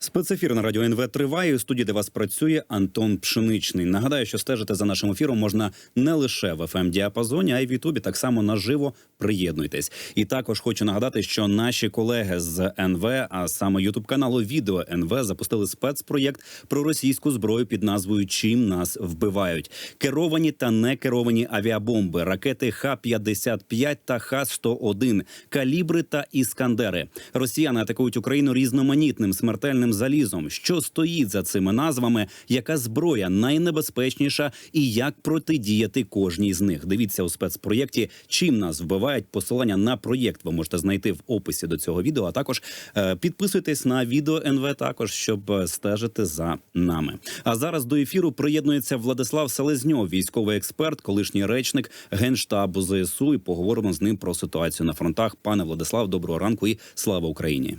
Спецефір на радіо НВ триває. У студії, де вас працює Антон Пшеничний. Нагадаю, що стежити за нашим ефіром можна не лише в fm діапазоні, а й в Ютубі. Так само наживо приєднуйтесь. І також хочу нагадати, що наші колеги з НВ, а саме Ютуб каналу Відео НВ, запустили спецпроєкт про російську зброю під назвою Чим нас вбивають. Керовані та не керовані авіабомби, ракети Х-55 та Х-101, калібри та іскандери. Росіяни атакують Україну різноманітним смертельним залізом. Що стоїть за цими назвами? Яка зброя найнебезпечніша і як протидіяти кожній з них? Дивіться у спецпроєкті Чим нас вбивають. Посилання на проєкт ви можете знайти в описі до цього відео. А також е, підписуйтесь на відео НВ, також щоб е, стежити за нами. А зараз до ефіру приєднується Владислав Селезньов, військовий експерт, колишній речник генштабу ЗСУ. І поговоримо з ним про ситуацію на фронтах. Пане Владислав, доброго ранку і слава Україні.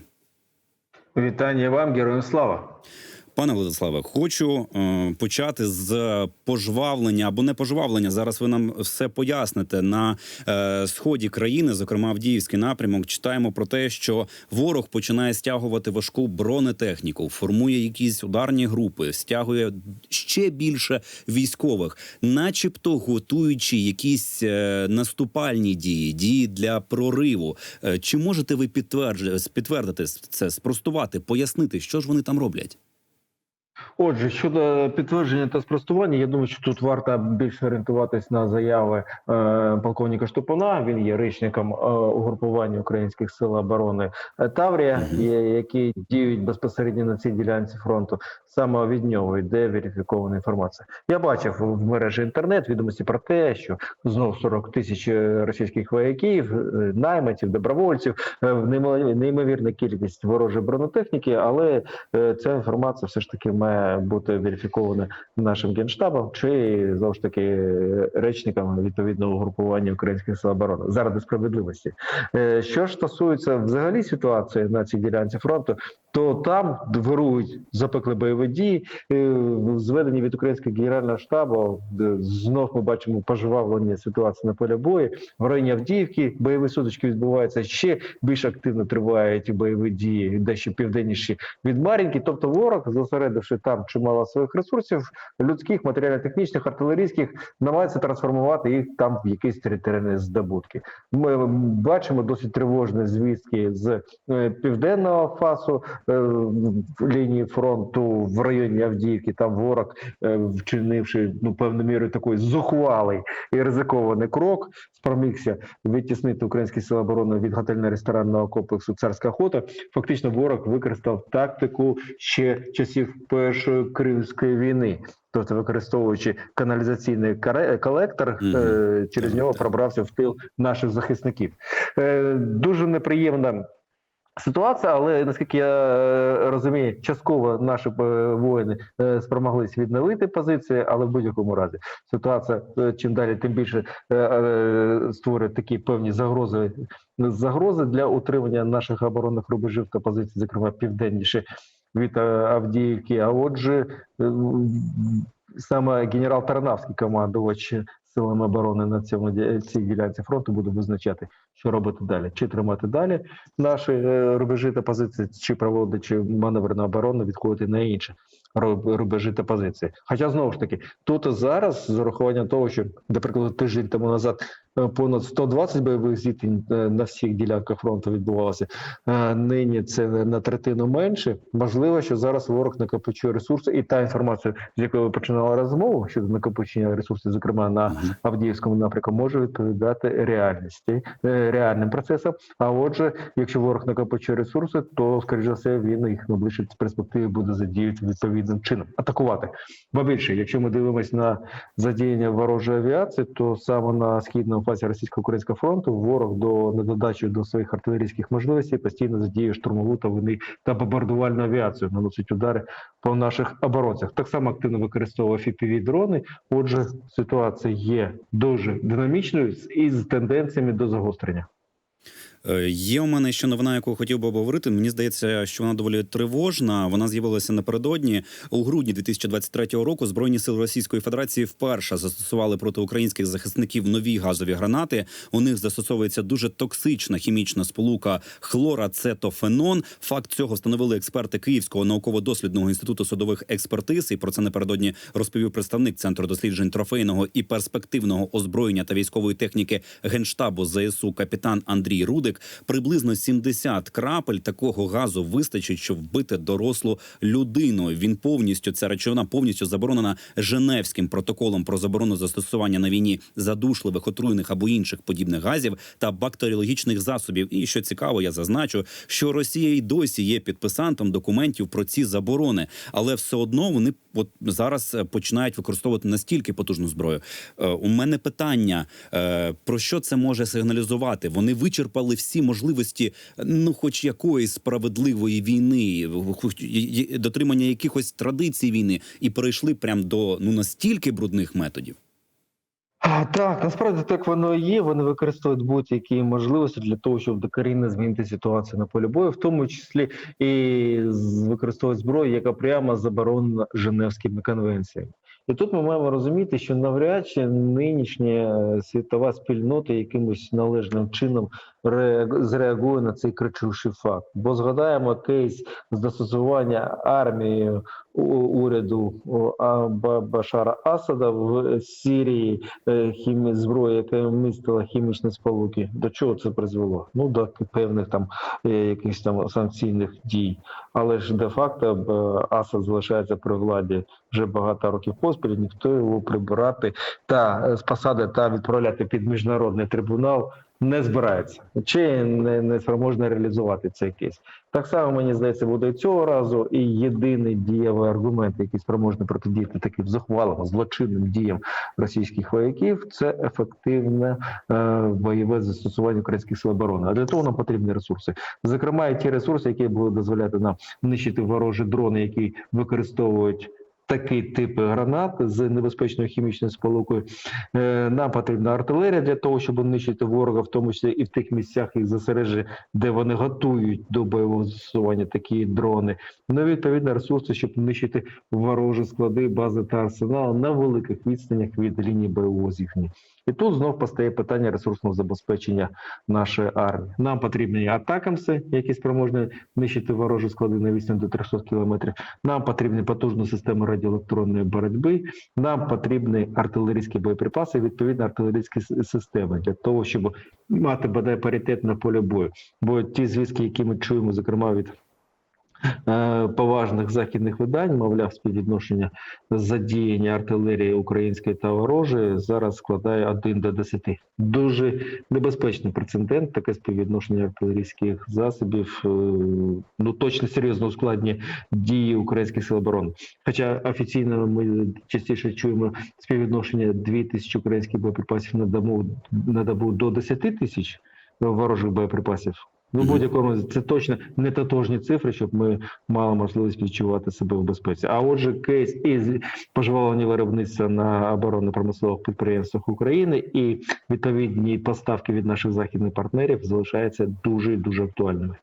Вітання вам, героям слава. Пане Владиславе, хочу е, почати з пожвавлення або не пожвавлення. Зараз ви нам все поясните на е, сході країни, зокрема Авдіївський напрямок. Читаємо про те, що ворог починає стягувати важку бронетехніку, формує якісь ударні групи, стягує ще більше військових, начебто готуючи якісь е, наступальні дії, дії для прориву. Е, чи можете ви підтвердити, підтвердити це, спростувати, пояснити, що ж вони там роблять? Отже, щодо підтвердження та спростування, я думаю, що тут варто більше орієнтуватись на заяви е, полковника Штупуна. Він є речником е, угрупування українських сил оборони Таврія, є- які діють безпосередньо на цій ділянці фронту. Саме від нього йде верифікована інформація. Я бачив в мережі інтернет відомості про те, що знов 40 тисяч російських вояків, е, найманців, добровольців, е, неймо- неймовірна кількість ворожої бронетехніки, але е, ця інформація все ж таки має бути верифікована нашим генштабом чи знову ж таки речником відповідного угрупування українських сил оборони заради справедливості. Е, Що ж стосується взагалі ситуації на цій ділянці фронту, то там вирують запекли бойові дії, е, зведені від українського генерального штабу. Знов ми бачимо пожвавлення ситуації на полі бою. В районі Авдіївки бойові сутички відбуваються ще більш активно тривають бойові дії, дещо південніші від Мар'їнки. Тобто ворог, зосередивши там чимало своїх ресурсів, людських, матеріально-технічних, артилерійських, намагається трансформувати їх там в якісь територіальні здобутки. Ми бачимо досить тривожні звістки з е, південного фасу е, лінії фронту в районі Авдіївки. Там ворог, е, вчинивши ну певною мірою такий зухвалий і ризикований крок, спромігся відтіснити українські сили оборони від готельно-ресторанного комплексу Царська охота. Фактично, ворог використав тактику ще часів першої кримської війни. Тобто, використовуючи каналізаційний колектор, Мгм. е, через нього пробрався в тил наших захисників. Е, дуже неприємна ситуація, але наскільки я е, розумію, частково наші воїни спромоглись відновити позиції, але в будь-якому разі ситуація чим далі, тим більше створює такі певні загрози загрози для утримання наших оборонних рубежів та позицій, зокрема південніше від Авдіївки. А отже, е, саме генерал Тарнавський, командувач силами оборони на цьому цій ділянці фронту, буде визначати, що робити далі: чи тримати далі наші е, рубежі та позиції, чи проводити маневрну оборону, відходити на інші руб- рубежі та позиції. Хоча знову ж таки, тут і зараз з урахуванням того, що, до прикладу, тиждень тому назад е, понад 120 бойових зіткнень е, на всіх ділянках фронту відбувалося. Нині це на третину менше. Можливо, що зараз ворог накопичує ресурси, і та інформація, з якої ви починали розмову щодо накопичення ресурсів, зокрема на Авдіївському напрямку, може відповідати реальності, реальним процесам. А отже, якщо ворог накопичує ресурси, то скоріш за все він їх на ближчій перспективі буде задіяти відповідним чином, атакувати. Бо більше, якщо ми дивимося на задіяння ворожої авіації, то саме на східному фасі російсько-українського фронту ворог до недодачі до своїх артилерійських можливостей постійно задіює штурмову та вони та бомбардувальну авіацію, наносить удари по наших оборонцях. Так само активно використовував fpv дрони. Отже, ситуація є дуже динамічною і з тенденціями до загострення. Е, Є у мене ще новина, яку хотів би обговорити. Мені здається, що вона доволі тривожна. Вона з'явилася напередодні у грудні 2023 року. Збройні сили Російської Федерації вперше застосували проти українських захисників нові газові гранати. У них застосовується дуже токсична хімічна сполука хлорацетофенон. Факт цього встановили експерти Київського науково-дослідного інституту судових експертиз. І про це напередодні розповів представник центру досліджень трофейного і перспективного озброєння та військової техніки генштабу ЗСУ капітан Андрій Рудик. Приблизно 70 крапель такого газу вистачить, щоб вбити дорослу людину. Він повністю ця речовина повністю заборонена Женевським протоколом про заборону застосування на війні задушливих, отруйних або інших подібних газів та бактеріологічних засобів. І що цікаво, я зазначу, що Росія й досі є підписантом документів про ці заборони, але все одно вони от зараз е, починають використовувати настільки потужну зброю. Е, у мене питання: е, про що це може сигналізувати? Вони вичерпали всі можливості, ну, хоч якоїсь справедливої війни, дотримання якихось традицій війни, і перейшли прям до ну настільки брудних методів. Так, насправді так воно і є. Вони використовують будь-які можливості для того, щоб докорінно змінити ситуацію на полі бою, в тому числі і використовують зброю, яка прямо заборонена Женевськими конвенціями. І тут ми маємо розуміти, що навряд чи нинішня е, світова спільнота якимось належним чином зреагує на цей кричущий факт. Бо згадаємо кейс застосування армією уряду Башара Асада в Сирії е, хімі зброї, яка містила хімічні сполуки. До чого це призвело? Ну до певних там е, якихось там санкційних дій. Але ж де факто Асад залишається при владі вже багато років поспіль. Ніхто його прибирати та е, з посади та відправляти під міжнародний трибунал. Не збирається чи не, не спроможна реалізувати цей кейс. Так само мені здається, буде цього разу. І єдиний дієвий аргумент, який спроможний протидіяти таким зухвалим злочинним діям російських вояків, це ефективне е, бойове застосування українських сил оборони. А для того нам потрібні ресурси. Зокрема, і ті ресурси, які будуть дозволяти нам нищити ворожі дрони, які використовують. Такий тип гранат з небезпечною хімічною сполукою. Е, Нам потрібна артилерія для того, щоб нищити ворога, в тому числі і в тих місцях їх засережі, де вони готують до бойового застосування такі дрони. Ну, відповідно, ресурси, щоб нищити ворожі склади, бази та арсенал на великих відстанях від лінії бойового зіткнення. І тут знов постає питання ресурсного забезпечення нашої армії. Нам потрібні атакамси, які спроможні нищити ворожі склади на відстань до 300 кілометрів. Нам потрібні потужні системи радіоелектронної боротьби. Нам потрібні артилерійські боєприпаси, відповідно артилерійські системи для того, щоб мати бодай паритет на полі бою. Бо ті звістки, які ми чуємо, зокрема від поважних західних видань, мовляв, співвідношення задіяння артилерії української та ворожої зараз складає 1 до 10. Дуже небезпечний прецедент, таке співвідношення артилерійських засобів, е, ну точно серйозно ускладнює дії українських сил оборони. Хоча офіційно ми частіше чуємо співвідношення 2 тисячі українських боєприпасів на добу, на добу до 10 тисяч ворожих боєприпасів. Ну, будь-якому це точно не тотожні цифри, щоб ми мали можливість відчувати себе в безпеці. А отже, кейс із пожвалення виробництва на оборонно-промислових підприємствах України і відповідні поставки від наших західних партнерів залишаються дуже дуже актуальними.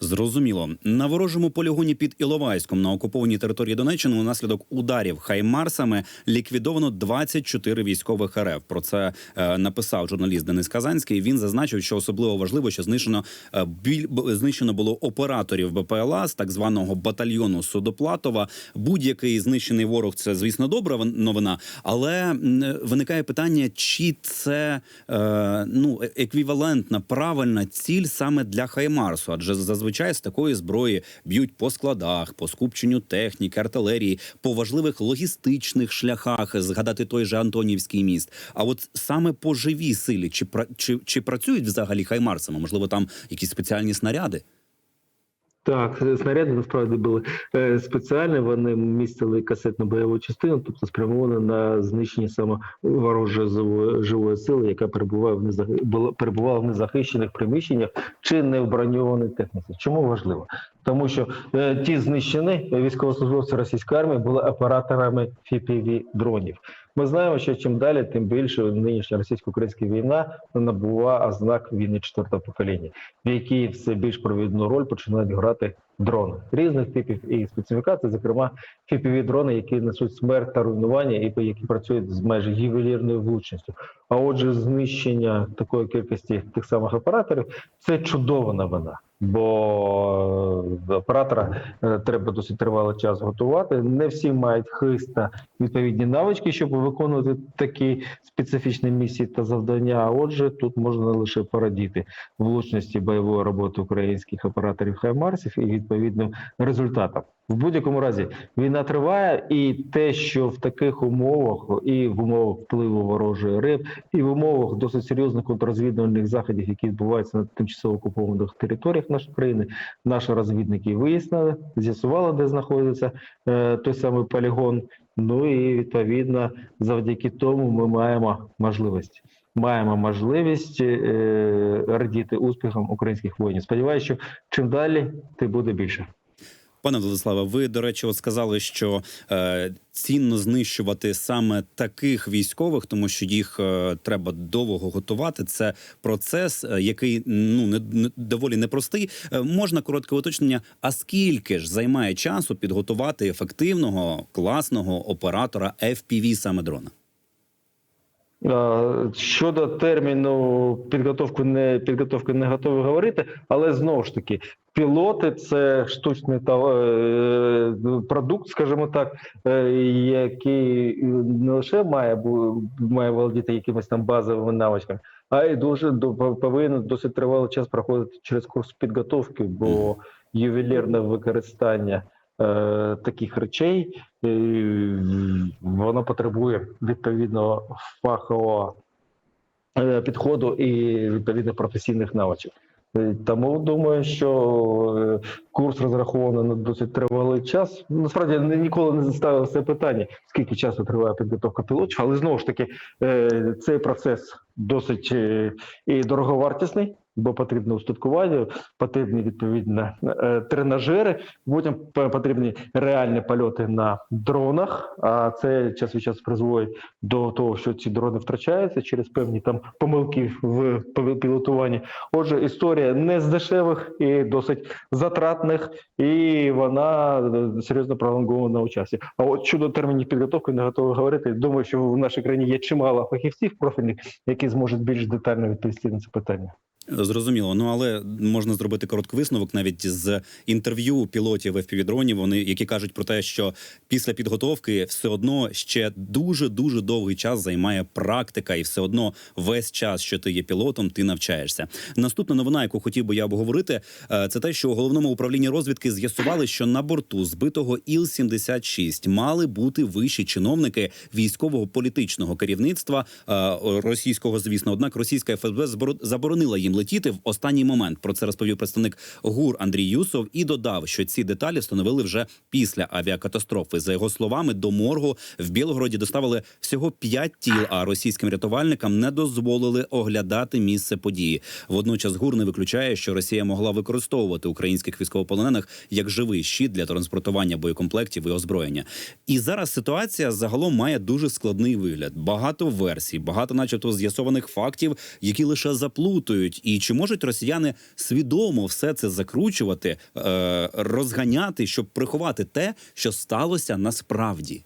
Зрозуміло на ворожому полігоні під Іловайськом на окупованій території Донеччини унаслідок ударів хаймарсами ліквідовано 24 військових РФ. Про це е, написав журналіст Денис Казанський. Він зазначив, що особливо важливо, що знищено е, біль знищено було операторів БПЛА з так званого батальйону Судоплатова. Будь-який знищений ворог це звісно добра новина, але виникає питання, чи це е, ну е- еквівалентна правильна ціль саме для Хаймарсу, адже зазвичай з такої зброї б'ють по складах, по скупченню техніки, артилерії, по важливих логістичних шляхах. Згадати той же Антонівський міст. А от саме по живій силі, чи чи, чи працюють взагалі хаймарсами? Можливо, там якісь спеціальні снаряди? Так, снаряди насправді були е, спеціальні. Вони містили касетну бойову частину, тобто спрямовані на знищення саме ворожої живої, сили, яка перебуває в незах... перебувала в незахищених приміщеннях чи не в броньованій техніці. Чому важливо? Тому що е, ті знищені військовослужбовці російської армії були операторами fpv дронів. Ми знаємо, що чим далі, тим більше нинішня російсько-українська війна набула ознак війни четвертого покоління, в якій все більш провідну роль починають грати дрони різних типів і специфікацій, зокрема fpv дрони, які несуть смерть та руйнування, і які працюють з майже ювелірною влучністю. А отже, знищення такої кількості тих самих операторів це чудова новина. Бо е, оператора е, треба досить тривалий час готувати. Не всі мають хист та відповідні навички, щоб виконувати такі специфічні місії та завдання. А отже, тут можна лише порадіти влучності бойової роботи українських операторів Хаймарсів і відповідним результатам. В будь-якому разі війна триває, і те, що в таких умовах, і в умовах впливу ворожої риб, і в умовах досить серйозних контррозвідувальних заходів, які відбуваються на тимчасово окупованих територіях нашої країни, наші розвідники вияснили, з'ясували, де знаходиться е, той самий полігон. Ну і відповідно, завдяки тому ми маємо можливість. Маємо можливість е, радіти успіхам українських воїнів. Сподіваюся, що чим далі, тим буде більше. Пане Владиславе, ви до речі, от сказали, що е, цінно знищувати саме таких військових, тому що їх е, треба довго готувати. Це процес, е, який ну не, не доволі непростий. Е, можна коротке уточнення. А скільки ж займає часу підготувати ефективного класного оператора FPV саме дрона? Щодо терміну підготовки не підготовки не готові говорити, але знову ж таки, пілоти це штучний та е, продукт, скажімо так, е, який не лише має має володіти якимись там базовими навичками, а й дуже повинен досить тривалий час проходити через курс підготовки, бо ювелірне використання таких речей е, воно потребує відповідного фахового е, підходу і відповідних професійних навичок. Е, Тому думаю, що е, курс розрахований на досить тривалий час. Насправді ніколи не ставив це питання, скільки часу триває підготовка пілотів, але знову ж таки е, цей процес досить е, і дороговартісний, бо потрібне устаткування, потрібні відповідно е, тренажери, потім потрібні реальні польоти на дронах. А це час від часу призводить до того, що ці дрони втрачаються через певні там помилки в пі- пілотуванні. Отже, історія не з дешевих і досить затратних, і вона е, серйозно пролонгована у часі. А от щодо термінів підготовки, не готовий говорити. Думаю, що в нашій країні є чимало фахівців профільних, які зможуть більш детально відповісти на це питання. Зрозуміло, ну але можна зробити короткий висновок навіть з інтерв'ю пілотів FPV-дронів, Вони які кажуть про те, що після підготовки все одно ще дуже дуже довгий час займає практика, і все одно весь час, що ти є пілотом, ти навчаєшся. Наступна новина, яку хотів би я обговорити, е, це те, що у головному управлінні розвідки з'ясували, що на борту збитого Іл-76 мали бути вищі чиновники військового політичного керівництва е, російського, звісно. Однак російська ФСБ заборонила їм летіти в останній момент. Про це розповів представник ГУР Андрій Юсов і додав, що ці деталі встановили вже після авіакатастрофи. За його словами, до моргу в Білгороді доставили всього п'ять тіл, а російським рятувальникам не дозволили оглядати місце події. Водночас ГУР не виключає, що Росія могла використовувати українських військовополонених як живий щит для транспортування боєкомплектів і озброєння. І зараз ситуація загалом має дуже складний вигляд. Багато версій, багато, начебто, з'ясованих фактів, які лише заплутують. І чи можуть росіяни свідомо все це закручувати, е, розганяти, щоб приховати те, що сталося насправді?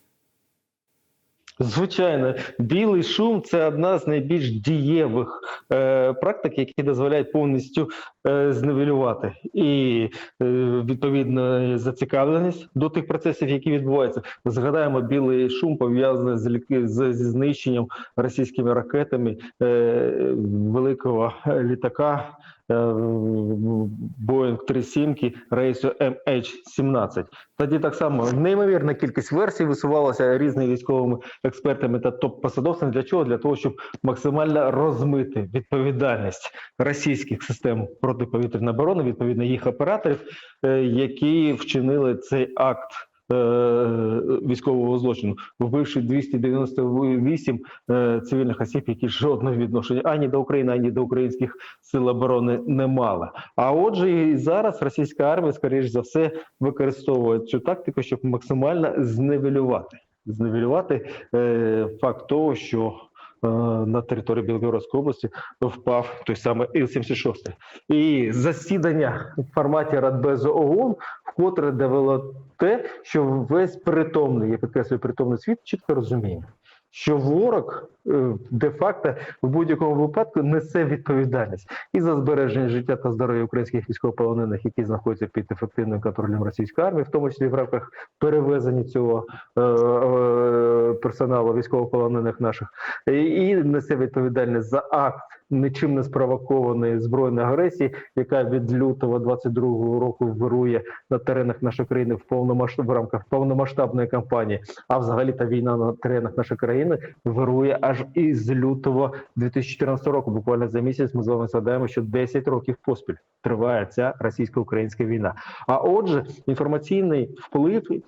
Звичайно, білий шум це одна з найбільш дієвих е, практик, які дозволяють повністю зневелювати і е, відповідно зацікавленість до тих процесів, які відбуваються. Згадаємо, білий шум пов'язаний з, зі знищенням російськими ракетами е, великого літака. Боїнг 37 рейсу MH17. Тоді так само неймовірна кількість версій висувалася різними військовими експертами та топ-посадовцями. Для чого? Для того, щоб максимально розмити відповідальність російських систем протиповітряної оборони, відповідно їх операторів, е, які вчинили цей акт. е, Військового злочину, вбивши 298 е, цивільних осіб, які жодного відношення ані до України, ані до українських сил оборони не мали. А отже, і зараз російська армія, скоріш за все, використовує цю тактику, щоб максимально зневелювати зневелювати факт того, що на території Білгородської області впав той самий Іл-76. І засідання в форматі Радбезу ООН вкотре довело те, що весь притомний, я підкреслюю, притомний світ чітко розуміє, що ворог е, де-факто в будь-якому випадку несе відповідальність і за збереження життя та здоров'я українських військовополонених, які знаходяться під ефективним контролем російської армії, в тому числі в рамках перевезення цього е, е, персоналу військовополонених наших, і несе відповідальність за акт нічим не спровокованої збройної агресії, яка від лютого 22-го року вирує на теренах нашої країни в повномасштаб в рамках повномасштабної кампанії. А взагалі та війна на теренах нашої країни вирує аж із лютого 2014 року. Буквально за місяць ми з вами згадаємо, що 10 років поспіль триває ця російсько-українська війна. А отже, інформаційний вплив е,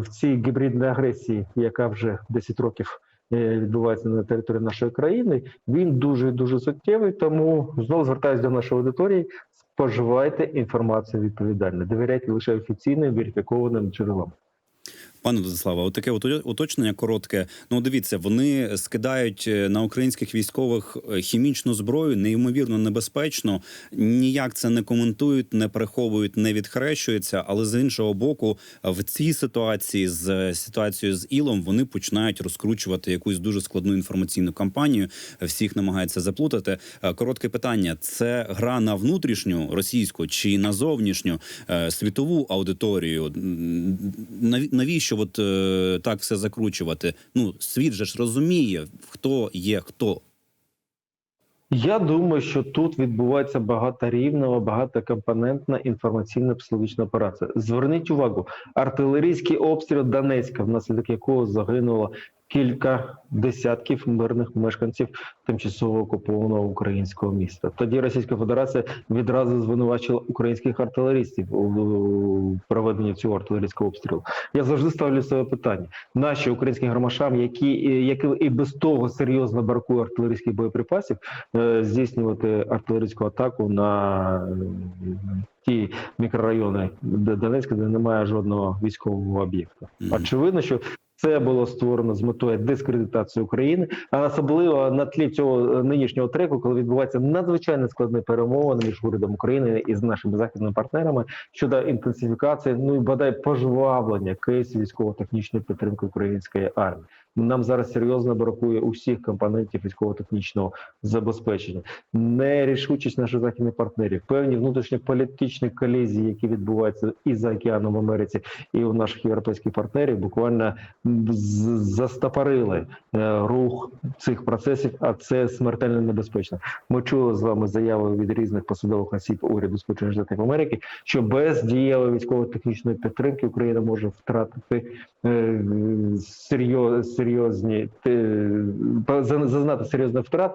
в цій гібридній агресії, яка вже 10 років. е, Відбувається на території нашої країни, він дуже дуже суттєвий. Тому знову звертаюся до нашої аудиторії. Споживайте інформацію відповідально, довіряйте лише офіційним верифікованим джерелам. Пане Владиславе, от уточнення коротке. Ну, дивіться, вони скидають е, на українських військових е, хімічну зброю, неймовірно небезпечно. Ніяк це не коментують, не приховують, не відхрещуються. Але з іншого боку, в цій ситуації з е, ситуацією з Ілом вони починають розкручувати якусь дуже складну інформаційну кампанію. Всіх намагаються заплутати. Коротке питання: це гра на внутрішню російську чи на зовнішню світову аудиторію? М, от е, так все закручувати? Ну світ же ж розуміє, хто є хто. Я думаю, що тут відбувається багаторівнева, багатокомпонентна інформаційна психологічна операція. Зверніть увагу, артилерійський обстріл Донецька, внаслідок якого загинуло кілька десятків мирних мешканців тимчасово окупованого українського міста. Тоді Російська Федерація відразу звинувачила українських артилеристів у проведенні цього артилерійського обстрілу. Я завжди ставлю себе питання: наші українським громашам, які, які і без того серйозно бракує артилерійських боєприпасів, е, здійснювати артилерійську атаку на е, ті мікрорайони де Донецька, де немає жодного військового об'єкта. Очевидно, що це було створено з метою дискредитації України, а особливо на тлі цього е, нинішнього треку, коли відбувається надзвичайно складні перемовини між урядом України і з нашими західними партнерами щодо інтенсифікації, ну і бодай пожвавлення кейсів військово-технічної підтримки української армії. Нам зараз серйозно бракує усіх компонентів військово-технічного забезпечення, нерішучість наших західних партнерів, певні внутрішньополітичні колізії, які відбуваються і за океаном в Америці, і у наших європейських партнерів, буквально застопорили е, рух цих процесів, а це смертельно небезпечно. Ми чули з вами заяви від різних посадових осіб уряду Сполучених Штатів Америки, що без дієвої військово-технічної підтримки Україна може втратити е, серйоз, серйозні е, за- зазнати серйозних втрат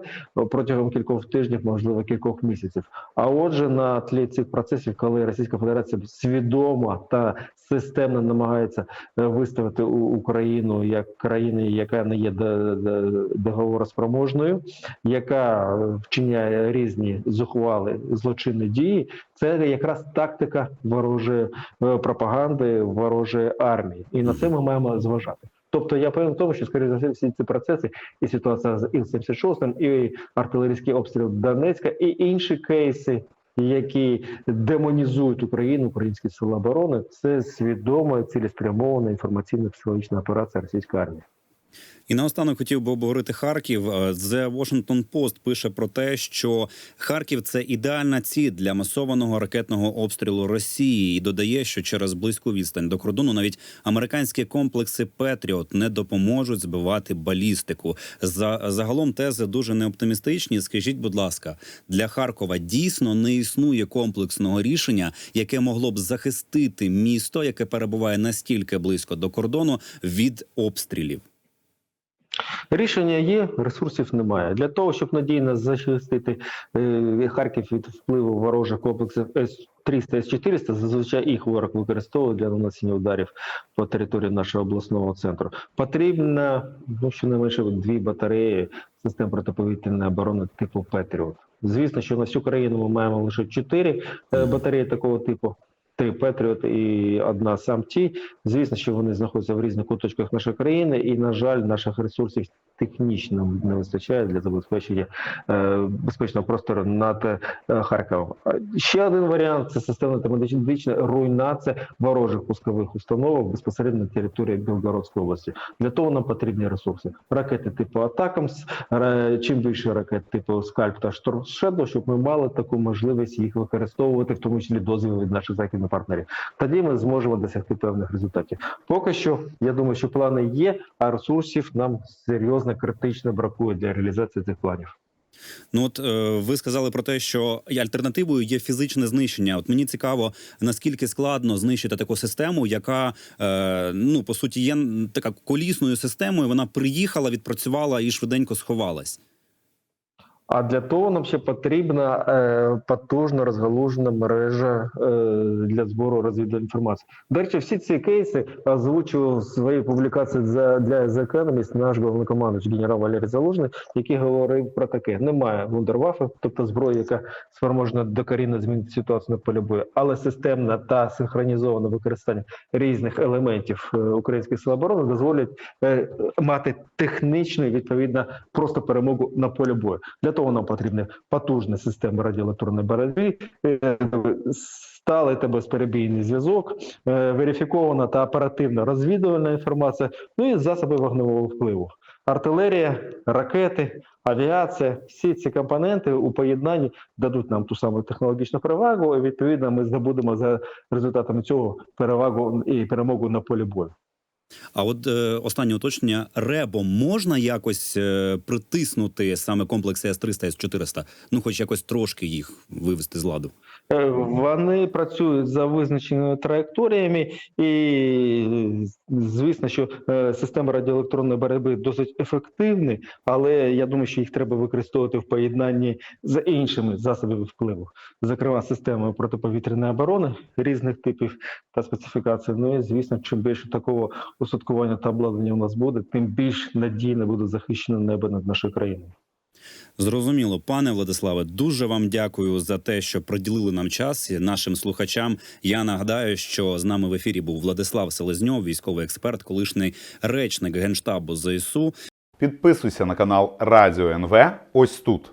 протягом кількох тижнів, можливо, кількох місяців. А отже, на тлі цих процесів, коли Російська Федерація свідомо та системно намагається е, виставити Україну як країну, яка не є до- до- договороспроможною, яка вчиняє різні зухвали злочинні дії, це якраз тактика ворожої е, пропаганди, ворожої армії, і на це ми маємо зважати. Тобто я певен в тому, що скоріше за все всі ці процеси, і ситуація з Іл-76, і артилерійський обстріл Донецька, і інші кейси, які демонізують Україну, українські сили оборони, це свідома цілеспрямована інформаційна психологічна операція російської армії. І наостанок хотів би обговорити Харків. Е, The Washington Post пише про те, що Харків це ідеальна ціль для масованого ракетного обстрілу Росії, і додає, що через близьку відстань до кордону навіть американські комплекси Петріот не допоможуть збивати балістику. За загалом тези дуже неоптимістичні. Скажіть, будь ласка, для Харкова дійсно не існує комплексного рішення, яке могло б захистити місто, яке перебуває настільки близько до кордону від обстрілів. Рішення є, ресурсів немає. Для того, щоб надійно захистити е, Харків від впливу ворожих комплексів С-300, С-400, зазвичай їх ворог використовує для нанесення ударів по території нашого обласного центру. Потрібно ну, щонайменше дві батареї систем протиповітряної оборони типу Петріот. Звісно, що на всю країну ми маємо лише чотири е, батареї такого типу. Три Петріот і одна сам ті. Звісно, що вони знаходяться в різних куточках нашої країни, і на жаль, наших ресурсів технічно не вистачає для забезпечення е, безпечного простору над е, Харковом. Ще один варіант це системна та медична руйнація ворожих пускових установок безпосередньо на території Білгородської області. Для того нам потрібні ресурси. Ракети типу Атакамс, чим більше ракет типу Скальп та Шторм щоб ми мали таку можливість їх використовувати, в тому числі дозвіл від наших західних партнерів. Тоді ми зможемо досягти певних результатів. Поки що я думаю, що плани є, а ресурсів нам серйозно критично бракує для реалізації цих планів. Ну от е, ви сказали про те, що альтернативою є фізичне знищення. От мені цікаво, наскільки складно знищити таку систему, яка е, ну по суті є така колісною системою. Вона приїхала, відпрацювала і швиденько сховалась. А для того нам ще потрібна е, потужна розгалужена мережа е, для збору розвідувальної інформації. До речі, всі ці кейси озвучував в своїй публікації за для The Economist наш головнокомандуючий генерал Валерій Залужний, який говорив про таке: немає вундервафи, тобто зброї, яка спроможна докорінно змінити ситуацію на полі бою, але системне та синхронізоване використання різних елементів е, українських сил оборони дозволять е, мати технічну відповідно просто перемогу на полі бою. Для того нам потрібна потужна система радіоелектронної боротьби, е, сталий та безперебійний зв'язок, е, верифікована та оперативна розвідувальна інформація, ну і засоби вогневого впливу. Артилерія, ракети, авіація, всі ці компоненти у поєднанні дадуть нам ту саму технологічну перевагу. І відповідно ми здобудемо за результатами цього перевагу і перемогу на полі бою. А от е, останнє уточнення ребом можна якось е, притиснути саме комплекси С-300, С-400? Ну, хоч якось трошки їх вивести з ладу. Е, Вони працюють за визначеними траєкторіями, і звісно, що е, система радіоелектронної боротьби досить ефективні, але я думаю, що їх треба використовувати в поєднанні з іншими засобами впливу, зокрема системою протиповітряної оборони різних типів та специфікацій. Ну і звісно, чим більше такого устаткування та обладнання у нас буде, тим більш надійно буде захищено небо над нашою країною. Зрозуміло, пане Владиславе, дуже вам дякую за те, що приділили нам час і нашим слухачам. Я нагадаю, що з нами в ефірі був Владислав Селезньов, військовий експерт, колишній речник генштабу ЗСУ. Підписуйся на канал Радіо НВ ось тут.